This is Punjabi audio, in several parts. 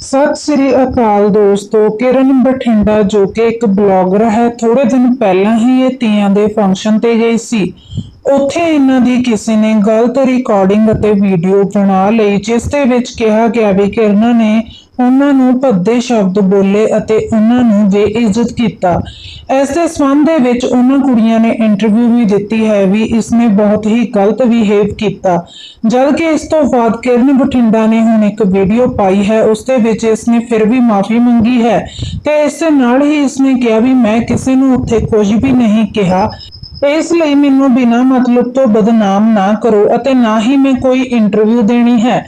ਸਤਿ ਸ੍ਰੀ ਅਕਾਲ ਦੋਸਤੋ, ਕਿਰਨ ਬਠਿੰਡਾ ਜੋ ਕਿ ਇੱਕ ਬਲੌਗਰ ਹੈ ਥੋੜੇ ਦਿਨ ਪਹਿਲਾਂ ਹੀ ਇਹ ਤੀਆਂ ਦੇ ਫੰਕਸ਼ਨ ਤੇ ਗਈ ਸੀ। ਉੱਥੇ ਇਹਨਾਂ ਦੀ ਕਿਸੇ ਨੇ ਗਲਤ ਰਿਕਾਰਡਿੰਗ ਅਤੇ ਵੀਡੀਓ ਬਣਾ ਲਈ, ਜਿਸ ਦੇ ਵਿੱਚ ਕਿਹਾ ਗਿਆ ਵੀ ਕਿਰਨ ਨੇ ਉਹਨਾਂ ਨੂੰ ਭੱਦੇ ਸ਼ਬਦ ਬੋਲੇ ਅਤੇ ਉਹਨਾਂ ਨੂੰ ਬੇਇੱਜ਼ਤ ਕੀਤਾ। ਇਸ ਦੇ ਸੰਬੰਧ ਦੇ ਵਿੱਚ ਉਹਨਾਂ ਕੁੜੀਆਂ ਨੇ ਇੰਟਰਵਿਊ ਵੀ ਦਿੱਤੀ ਹੈ, ਵੀ ਇਸਨੇ ਬਹੁਤ ਹੀ ਗਲਤ ਬਿਹੇਵ ਕੀਤਾ। ਜਦ ਕਿ ਇਸ ਤੋਂ ਬਾਅਦ ਕਿਰਨ ਬਠਿੰਡਾ ਨੇ ਹੁਣ ਇੱਕ ਵੀਡੀਓ ਪਾਈ ਹੈ, ਉਸ ਦੇ ਵਿੱਚ ਇਸਨੇ ਫਿਰ ਵੀ ਮਾਫੀ ਮੰਗੀ ਹੈ ਤੇ ਇਸ ਨਾਲ ਹੀ ਇਸਨੇ ਕਿਹਾ ਵੀ ਮੈਂ ਕਿਸੇ ਨੂੰ ਉੱਥੇ ਕੁਝ ਵੀ ਨਹੀਂ ਕਿਹਾ। ਇਸ ਲਈ ਮੈਨੂੰ ਬਿਨਾਂ ਮਤਲਬ ਤੋਂ ਬਦਨਾਮ ਨਾ ਕਰੋ ਅਤੇ ਨਾ ਹੀ ਮੈਂ ਕੋਈ ਇੰਟਰਵਿਊ ਦੇਣੀ ਹੈ।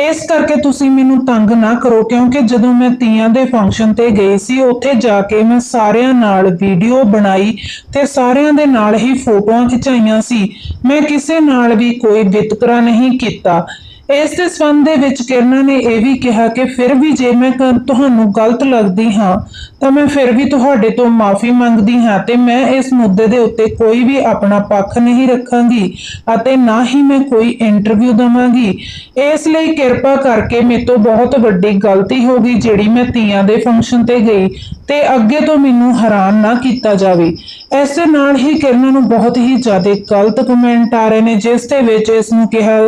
ਇਸ ਕਰਕੇ ਤੁਸੀਂ ਮੈਨੂੰ ਤੰਗ ਨਾ ਕਰੋ, ਕਿਉਂਕਿ ਜਦੋਂ ਮੈਂ ਤੀਆਂ ਦੇ ਫੰਕਸ਼ਨ ਤੇ ਗਈ ਸੀ, ਉੱਥੇ ਜਾ ਕੇ ਮੈਂ ਸਾਰਿਆਂ ਨਾਲ ਵੀਡੀਓ ਬਣਾਈ ਤੇ ਸਾਰਿਆਂ ਦੇ ਨਾਲ ਹੀ ਫੋਟੋਆਂ ਖਿਚਾਈਆਂ ਸੀ। ਮੈਂ ਕਿਸੇ ਨਾਲ ਵੀ ਕੋਈ ਵਿਤਕਰਾ ਨਹੀਂ ਕੀਤਾ। ਇਸ ਦੇ ਸੰਬੰਧ ਦੇ ਵਿੱਚ ਕਿਰਨਾ ਨੇ ਇਹ ਵੀ ਕਿਹਾ ਕਿ ਫਿਰ ਵੀ ਜੇ ਮੈਂ ਤੁਹਾਨੂੰ ਗਲਤ ਲੱਗਦੀ ਹਾਂ, ਤਾਂ ਮੈਂ ਫਿਰ ਵੀ ਤੁਹਾਡੇ ਤੋਂ ਮਾਫੀ ਮੰਗਦੀ ਹਾਂ ਤੇ ਮੈਂ ਇਸ ਮੁੱਦੇ ਦੇ ਉੱਤੇ ਕੋਈ ਵੀ ਆਪਣਾ ਪੱਖ ਨਹੀਂ ਰੱਖਾਂਗੀ ਅਤੇ ਨਾ ਹੀ ਮੈਂ ਕੋਈ ਇੰਟਰਵਿਊ ਦਵਾਂਗੀ। ਇਸ ਲਈ ਕਿਰਪਾ ਕਰਕੇ ਮੇਰੇ ਤੋਂ ਬਹੁਤ ਵੱਡੀ ਗਲਤੀ ਹੋ ਗਈ ਜਿਹੜੀ ਮੈਂ ਤੀਆਂ ਦੇ ਫੰਕਸ਼ਨ ਤੇ ਗਈ ਤੇ ਅੱਗੇ ਤੋਂ ਮੈਨੂੰ ਹੈਰਾਨ ਨਾ ਕੀਤਾ ਜਾਵੇ। ਇਸ ਦੇ ਨਾਲ ਹੀ ਕਿਰਨ ਨੂੰ ਬਹੁਤ ਹੀ ਜ਼ਿਆਦਾ ਗਲਤ ਕਮੈਂਟ ਆ ਰਹੇ ਨੇ, ਜਿਸ ਦੇ ਵਿੱਚ ਇਸ ਨੂੰ ਕਿਹਾ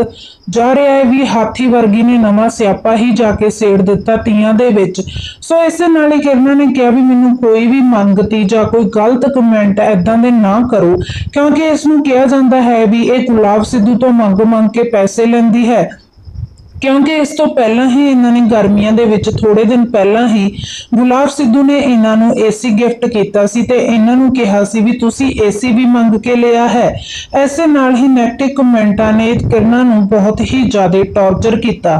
ਜਾ ਰਿਹਾ ਹੈ ਵੀ ਹਾਥੀ ਵਰਗੀ ਨੇ ਨਵਾਂ ਸਿਆਪਾ ਹੀ ਜਾ ਕੇ ਸੇੜ ਦਿੱਤਾ ਤੀਆਂ ਦੇ ਵਿੱਚ। ਸੋ ਇਸੇ ਨਾਲ ਹੀ ਕਿਰਨ ਨੇ ਕਿਹਾ ਵੀ ਮੈਨੂੰ ਕੋਈ ਵੀ ਮੰਗਤੀ ਜਾਂ ਕੋਈ ਗਲਤ ਕਮੈਂਟ ਐਦਾਂ ਦੇ ਨਾ ਕਰੋ, ਕਿਉਂਕਿ ਇਸ ਨੂੰ ਕਿਹਾ ਜਾਂਦਾ ਹੈ ਵੀ ਇਹ ਗੁਲਾਬ ਸਿੱਧੂ ਤੋਂ ਮੰਗ ਮੰਗ ਕੇ ਪੈਸੇ ਲੈਂਦੀ ਹੈ। ਕਿਉਂਕਿ ਇਸ ਤੋਂ ਪਹਿਲਾਂ ਹੀ ਇਹਨਾਂ ਨੇ ਗਰਮੀਆਂ ਦੇ ਵਿੱਚ ਥੋੜੇ ਦਿਨ ਪਹਿਲਾਂ ਹੀ ਗੁਲਾਬ ਸਿੱਧੂ ਨੇ ਇਹਨਾਂ ਨੂੰ ਏਸੀ ਗਿਫਟ ਕੀਤਾ ਸੀ ਤੇ ਇਹਨਾਂ ਨੂੰ ਕਿਹਾ ਸੀ ਵੀ ਤੁਸੀਂ ਏਸੀ ਵੀ ਮੰਗ ਕੇ ਲਿਆ ਹੈ। ਐਸੇ ਨਾਲ ਹੀ ਨੈਗੇਟਿਵ ਕਮੈਂਟਾਂ ਨੇ ਕਿਰਨਾਂ ਨੂੰ ਬਹੁਤ ਹੀ ਜ਼ਿਆਦਾ ਟੌਰਚਰ ਕੀਤਾ।